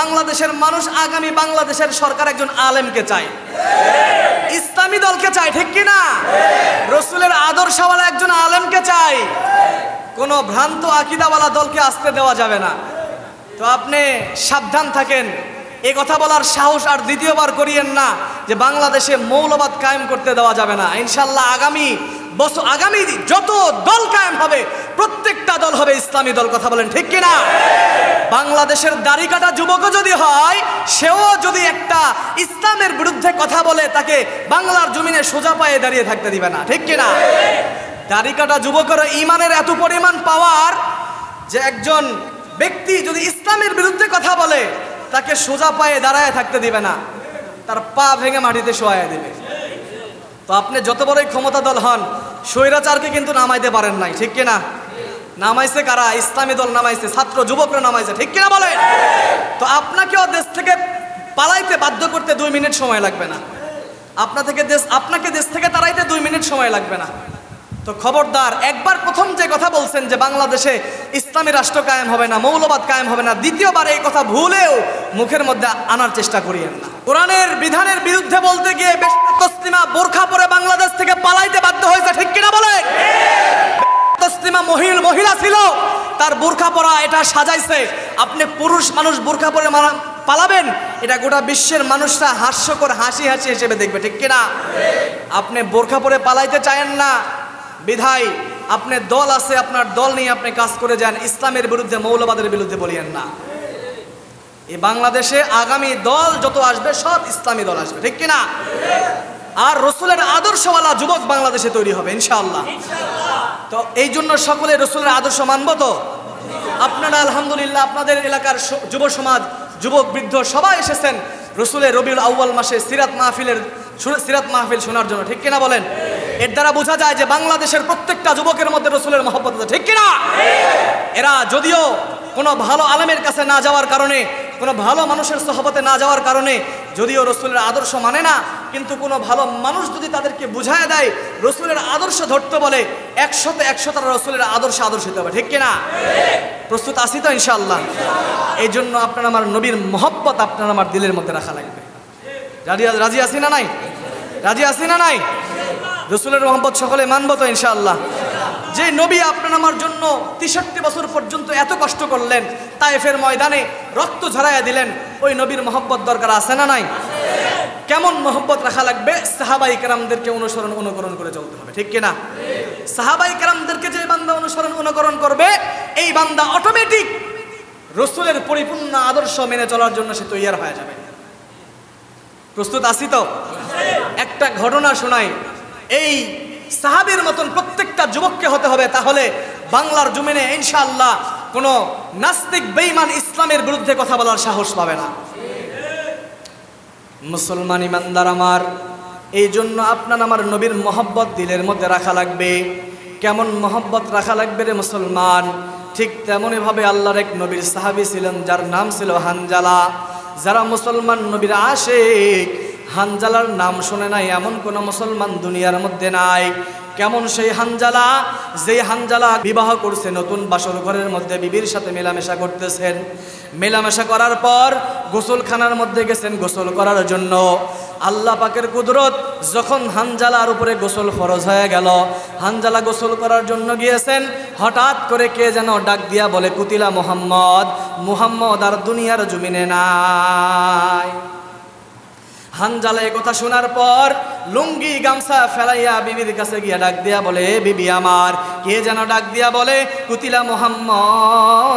বাংলাদেশের মানুষ আগামী বাংলাদেশের সরকার একজন আলেমকে চায়। ইসলামী দলকে চায়, ঠিক কি না? রসুলের আদর্শওয়ালা একজন আলেমকে চায়। কোনো ভ্রান্ত আকিদাওয়ালা দলকে আসতে দেওয়া যাবে না। তো আপনি সাবধান থাকেন। এ কথা বলার সাহস আর দ্বিতীয়বার করিয়েন না যে বাংলাদেশে মৌলবাদ কায়েম করতে দেওয়া যাবে না। ইনশাল্লাহ আগামী বছর, আগামী যত দল কায়েম হবে, প্রত্যেকটা দল হবে ইসলামী দল। কথা বলেন, ঠিক কিনা বাংলাদেশের দাড়ি কাটা যুবকও যদি হয়, সেও যদি একটা ইসলামের বিরুদ্ধে কথা বলে, তাকে বাংলার জমিনে সোজা পায়ে দাঁড়িয়ে থাকতে দিবে না। ঠিক কিনা? দাড়ি কাটা যুবকের ইমানের এত পরিমাণ পাওয়ার যে একজন ব্যক্তি যদি ইসলামের বিরুদ্ধে কথা বলে, তাকে সোজা পায়ে দাঁড়ায় থাকতে দিবে না। তার পা ভেঙে মাটিতে শোয়ায় দিবে। তো আপনি যত বড়ই ক্ষমতা দল হন, স্বৈরাচারকে কিন্তু নামাইতে পারেন নাই। ঠিক কিনা? নামাইছে কারা? ইসলামী দল নামাইছে, ছাত্র, যুবকরা নামাইছে, ঠিক কিনা বলেন? তো আপনাকেও দেশ থেকে পালাইতে বাধ্য করতে দুই মিনিট সময় লাগবে না। আপনা থেকে দেশ, আপনাকে দেশ থেকে তাড়াইতে দুই মিনিট সময় লাগবে না। তো খবরদার, একবার প্রথম যে কথা বলছেন যে বাংলাদেশে ইসলামী রাষ্ট্র কায়েম হবে না, মৌলবাদ কায়েম হবে না, দ্বিতীয়বার এই কথা ভুলেও মুখের মধ্যে আনার চেষ্টা করিয়েন না। কোরআনের বিধানের বিরুদ্ধে বলতে গিয়ে বেশ তসলিমা বোরখা পরে বাংলাদেশ থেকে পালাইতে বাধ্য হয়েছে, ঠিক কিনা বলে তসলিমা মহিল মহিলা ছিল, তার বোরখা পরা এটা সাজাইছে। আপনি পুরুষ মানুষ বোরখা পরে পালাবেন, এটা গোটা বিশ্বের মানুষরা হাস্যকর হাসি হাসি হিসেবে দেখবে, ঠিক কিনা? আপনি বোরখা পরে পালাইতে চায়েন না। বিধায় আপনার দল আছে, আপনার দল নিয়ে আপনি কাজ করে যান, ইসলামের বিরুদ্ধে, মৌলবাদের বিরুদ্ধে বলিয়েন না। এই বাংলাদেশে আগামী দল যত আসবে, সব ইসলামী দল আসবে, ঠিক কিনা? আর রসুলের আদর্শওয়ালা যুবক বাংলাদেশে তৈরি হবে, ইনশাআল্লাহ। তো এই জন্য সকলে রসুলের আদর্শ মানব তো? আপনারা আলহামদুলিল্লাহ আপনাদের এলাকার যুব সমাজ, যুবক, বৃদ্ধ সবাই এসেছেন রসুলের রবিউল আউ্বাল মাসে সিরাত মাহফিলের সিরাত মাহফিল শোনার জন্য, ঠিক কিনা বলেন? এর দ্বারা বোঝা যায় যে বাংলাদেশের প্রত্যেকটা যুবকের মধ্যে রসুলের মহব্বত আছে, ঠিক কিনা? এরা যদিও কোনো ভালো আলেমের কাছে না যাওয়ার কারণে, কোনো ভালো মানুষের সহবতে না যাওয়ার কারণে যদিও রসুলের আদর্শ মানে না কিন্তু কোনো ভালো মানুষ যদি তাদেরকে বুঝায় দেয়, রসুলের আদর্শ ধরতে বলে, একশোতে একশো তারা রসুলের আদর্শ আদর্শ হতে হবে, ঠিক কিনা? প্রস্তুত আসি তো ইনশাল্লাহ এই জন্য আপনার আমার নবীর মহব্বত আপনার আমার দিলের মধ্যে রাখা লাগবে। রাজি রাজি আসি না নাই? রাজি আসি না নাই? রসুলের মহব্বত সকলে মানব তো ইনশাআল্লাহ? যে নবী আপনার আমার জন্য তেষট্টি বছর পর্যন্ত এত কষ্ট করলেন তাইফের ময়দানে রক্ত ঝরাইয়া দিলেন, ওই নবীর মহব্বত দরকার আছে না নাই? কেমন মহব্বত রাখা লাগবে? সাহাবাই কেরামদেরকে অনুসরণ, অনুকরণ করে চলতে হবে, ঠিক কিনা? সাহাবাই কেরামদেরকে যে বান্দা অনুসরণ, অনুকরণ করবে, এই বান্দা অটোমেটিক রসুলের পরিপূর্ণ আদর্শ মেনে চলার জন্য সে তৈয়ার হয়ে যাবে। প্রস্তুত আছি তো? একটা ঘটনা শোনাই। এই সাহাবের মতন প্রত্যেকটা যুবককে হতে হবে, তাহলে বাংলার জমিনে ইনশাআল্লাহ কোনো নাস্তিক বেঈমান ইসলামের বিরুদ্ধে কথা বলার সাহস পাবে না। মুসলমান ইমানদার আমার এই জন্য আপনার আমার নবীর মহব্বত দিলের মধ্যে রাখা লাগবে। কেমন মহব্বত রাখা লাগবে রে মুসলমান? ঠিক তেমনইভাবে আল্লাহর এক নবীর সাহাবি ছিলেন, যার নাম ছিল হানজালা। যারা মুসলমান নবীর আশেক হানজালার নাম শুনে নাই, এমন কোনো মুসলমান দুনিয়ার মধ্যে নাই। কেমন সেই হানজালা? যেই হানজালা বিবাহ করছে, নতুন বাসর ঘরের মধ্যে বিবির সাথে মেলামেশা করতেছেন। মেলামেশা করার পর গোসলখানার মধ্যে গেছেন গোসল করার জন্য। আল্লাহ পাকের কুদরত, যখন হানজালার উপরে গোসল ফরজ হয়ে গেল, হানজালা গোসল করার জন্য গিয়েছেন, হঠাৎ করে কে যেন ডাক দিয়া বলে, কুতিলা মোহাম্মদ, মুহাম্মদ আর দুনিয়ার জমিনে নাই। হানজালা কথা শোনার পর লুঙ্গি গামছা ফেলাইয়া বিবির কাছে গিয়া ডাক দিয়া বলে বিবি আমার, কে যেন ডাক দিয়া বলে, কুতিলা মোহাম্মদ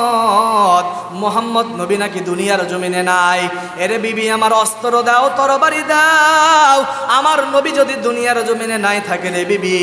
মোহাম্মদ নবী নাকি দুনিয়ার জমিনে নাই? এরে বিবি আমার অস্ত্র দাও, তরবারি দাও, আমার নবী যদি দুনিয়ার জমিনে নাই থাকে রে বিবি,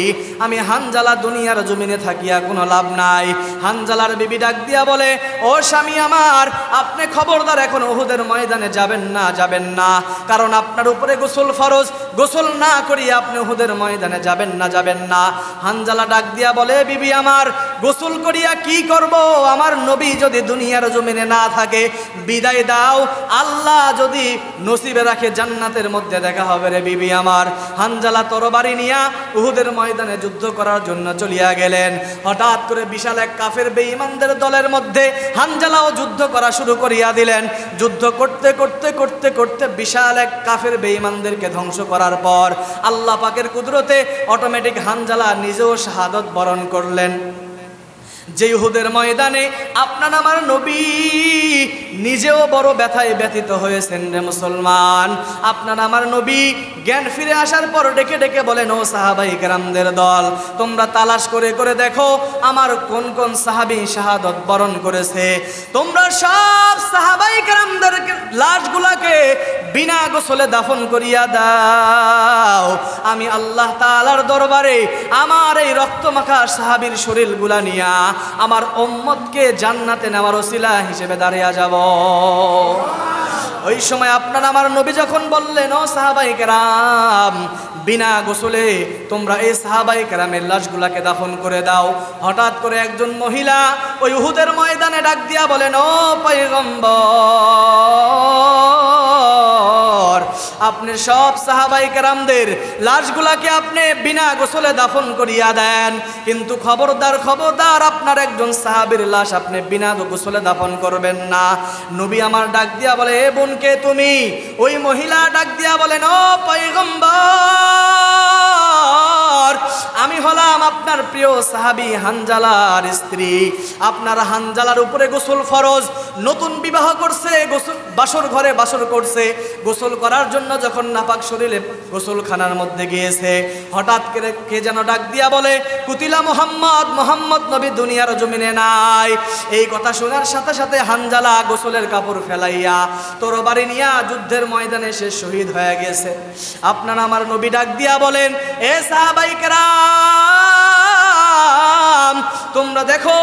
আমি হানজালা দুনিয়ার জমিনে থাকিয়া কোনো লাভ নাই। হানজালার বিবি ডাক দিয়া বলে, ও স্বামী আমার, আপনি খবরদার, এখন ওহুদের ময়দানে যাবেন না যাবেন না, কারণ আপনার উপরে গোসল ফরজ, গোসল না করি আপনি উহুদের ময়দানে যাবেন না যাবেন না। হানজালা ডাক দিয়া বলে, বিবি আমার, গোসল করিয়া কি করব? আমার নবী যদি দুনিয়ার জমিনে না থাকে, বিদায় দাও। আল্লাহ যদি নসিবে রাখে জান্নাতের মধ্যে দেখা হবে রে বিবি আমার। হানজালা তরবারি নিয়া উহুদের ময়দানে যুদ্ধ করার জন্য চলিয়া গেলেন। হঠাৎ করে বিশাল এক কাফের বেঈমানদের দলের মধ্যে হানজালাও যুদ্ধ করা শুরু করিয়া দিলেন। যুদ্ধ করতে করতে করতে করতে বিশাল এক কাফের বেঈমানদেরকে ধ্বংস করার পর আল্লাহ পাকের কুদরতে অটোমেটিক হানজালা নিজেও শাহাদত বরণ করলেন। যে ইহুদের ময়দানে আপনার আমার নবী নিজেও বড় ব্যথায় ব্যথিত হয়েছেন রে মুসলমান। আপনার আমার নবী জ্ঞান ফিরে আসার পর ডেকে ডেকে বলেন, ও সাহাবাই কেরামদের দল, তোমরা তালাশ করে করে দেখো আমার কোন কোন সাহাবি শাহাদত বরণ করেছে। তোমরা সব বিনা গোসলে দাফন করিয়া দাও। আমি আল্লাহ তালার দরবারে আমার এই রক্তমাখা সাহাবীর শরীরগুলা নিয়া আমার উম্মতকে জান্নাতে নেওয়ার ওসিলা হিসেবে দাঁড়িয়ে যাব। ওই সময় আপনার আমার নবী যখন বললেন, ও সাহাবাই কেরাম, বিনা গোসলে তোমরা এই সাহাবাই কেরামের লাশগুলাকে দাফন করে দাও। হঠাৎ করে একজন মহিলা ওই উহুদের ময়দানে ডাক দিয়া বলেন, ও পৈগম্বর আপনি সব সাহাবাই কেরামদের লাশগুলাকে আপনি বিনা গোসলে দাফন করিয়া দেন। কিন্তু খবরদার খবরদার আপনার একজন সাহাবির লাশ আপনি বিনা গোসলে দাফন করবেন না। নবী আমার ডাক দিয়া বলে, এ বোনকে তুমি? ওই মহিলা ডাক দিয়া বলেন ও পৈগম্বর আমি হলাম আপনার প্রিয় সাহাবী হানজালার স্ত্রী। আপনার হানজালার উপরে গোসল ফরজ। নতুন বিবাহ করছে, গোসল বাসর ঘরে বাসর করছে। গোসল করার জন্য যখন নাপাক শরীরে গোসলখানার মধ্যে গিয়েছে, হঠাৎ করে কে যেন ডাক দিয়া বলে, কুতিলা মোহাম্মদ মোহাম্মদ নবী দুনিয়ার জমিনে নাই। এই কথা শোনার সাথে সাথে হানজালা গোসলের কাপড় ফেলাইয়া তোর বাড়ি নিয়া যুদ্ধের ময়দানে সে শহীদ হয়ে গেছে। আপনার আমার নবী ডাক দিয়া বলেন, এ তোমরা দেখো,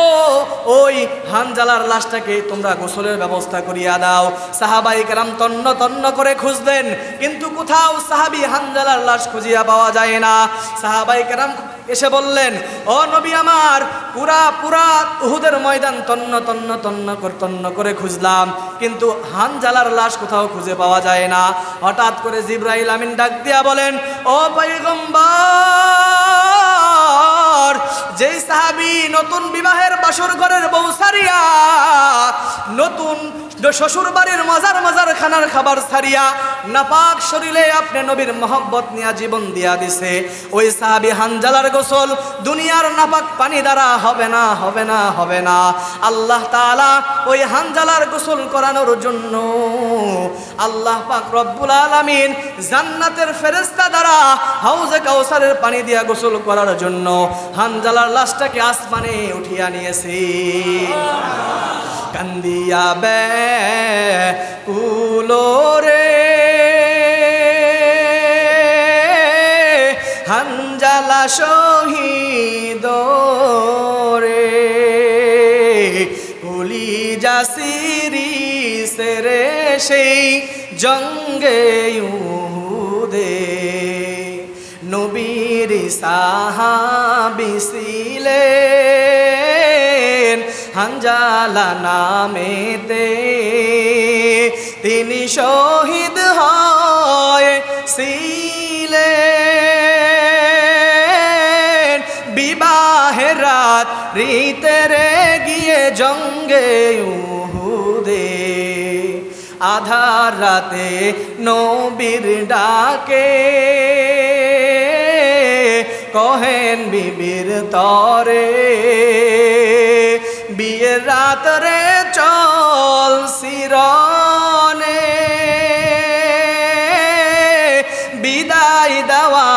ওই হানজালার লাশটাকে তোমরা গোসলের ব্যবস্থা করিয়া দাও। সাহাবাই কেরাম তন্ন তন্ন করে খুঁজলেন, কিন্তু কোথাও সাহাবি হানজালার লাশ খুঁজিয়া পাওয়া যায় না। সাহাবাই কেরাম এসে বললেন, ও নবী আমার, পুরা পুরা উহুদের ময়দান তন্ন তন্ন তন্ন তন্ন করে খুঁজলাম। কিন্তু হানজালার লাশ কোথাও খুঁজে পাওয়া যায় না। হঠাৎ করে জিব্রাইল আমিন ডাক দিয়া বলেন, ও পৈগম্বর যেই সাহাবি নতুন বিবাহের বাসর ঘরের বউ সারিয়া নতুন শ্বশুর বাড়ির মজার মজার খানার খাবার সারিয়া নাপাক শরীরে আপনি নবীর মহব্বত নিয়া জীবন দিয়া দিছে। ওই সাহাবি হানজালার গোসল দুনিয়ার নাপাক পানি দ্বারা হবে না হবে না হবে না। আল্লাহ তাআলা ওই হানজালার গোসল করানোর জন্য আল্লাহ পাক রব্বুল আলামিন জান্নাতের ফেরেশতা দ্বারা হাউজে কাউসারের পানি দিয়া গোসল করার জন্য হানজালার লাশটাকে আসমানে উঠিয়া নিয়েছে। কান্দিয়া বে উলোরে হানজালা শহীদ রে কুলি জাসিরি সেরে সেই জঙ্গে উহুদে। নবীর সাহাবিছিলেন হাঞ্জালা নামেতে তিনি শহীদ হয় ছিলেন বিবাহের রাত রীতেরে গিয়ে জঙ্গে উহুদে। আধার রাতে নবীর ডাকে। কহেন বিবির তরে। রাত রে চল সিরনে বিদায় দেওয়া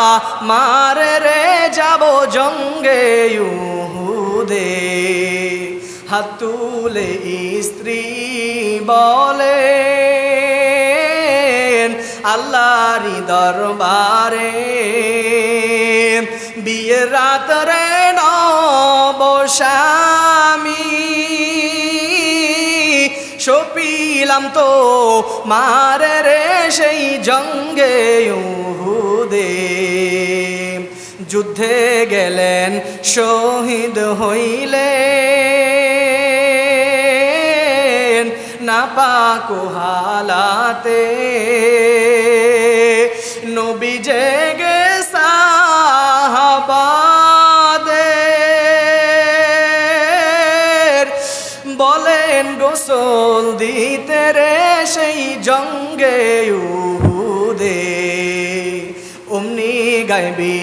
মারে রে যাব জঙ্গে উহুদে। হাত তুলে স্ত্রী বলে আল্লাহরি দরবারে বিয়ের রাত রে নবস্বামী সপিলাম তো, মারে রে সেই জঙ্গে উহুদে। যুদ্ধে গেলেন, শহীদ হইলেন না পাকু হালাতে। নবী জেগে বলেন, গোসল দিতে রে সেই জঙ্গে উহুদে। অমনি গাইবি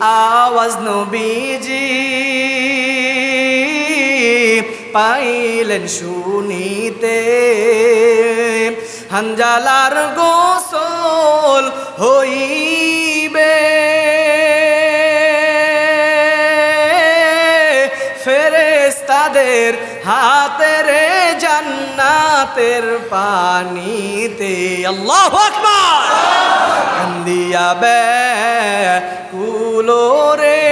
আওয়াজ নবীজি, পাইলেন শুনিতে। হাঞ্জালার গোসল ফেরেস্তাদের হাতের জান্নাতের পানিতে। আল্লাহ আকবার! কান্দিয়া বে কুলো রে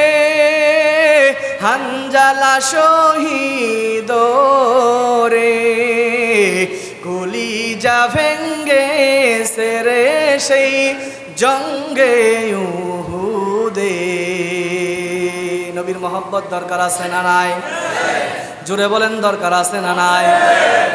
হাঞ্জালা শহীদ রে কলিজা ভেঙ্গে সেরে সেই জঙ্গে উহুদে। নবীর মোহব্বত দরকার আছে না নাই? জোরে বলেন দরকার আছে না নাই?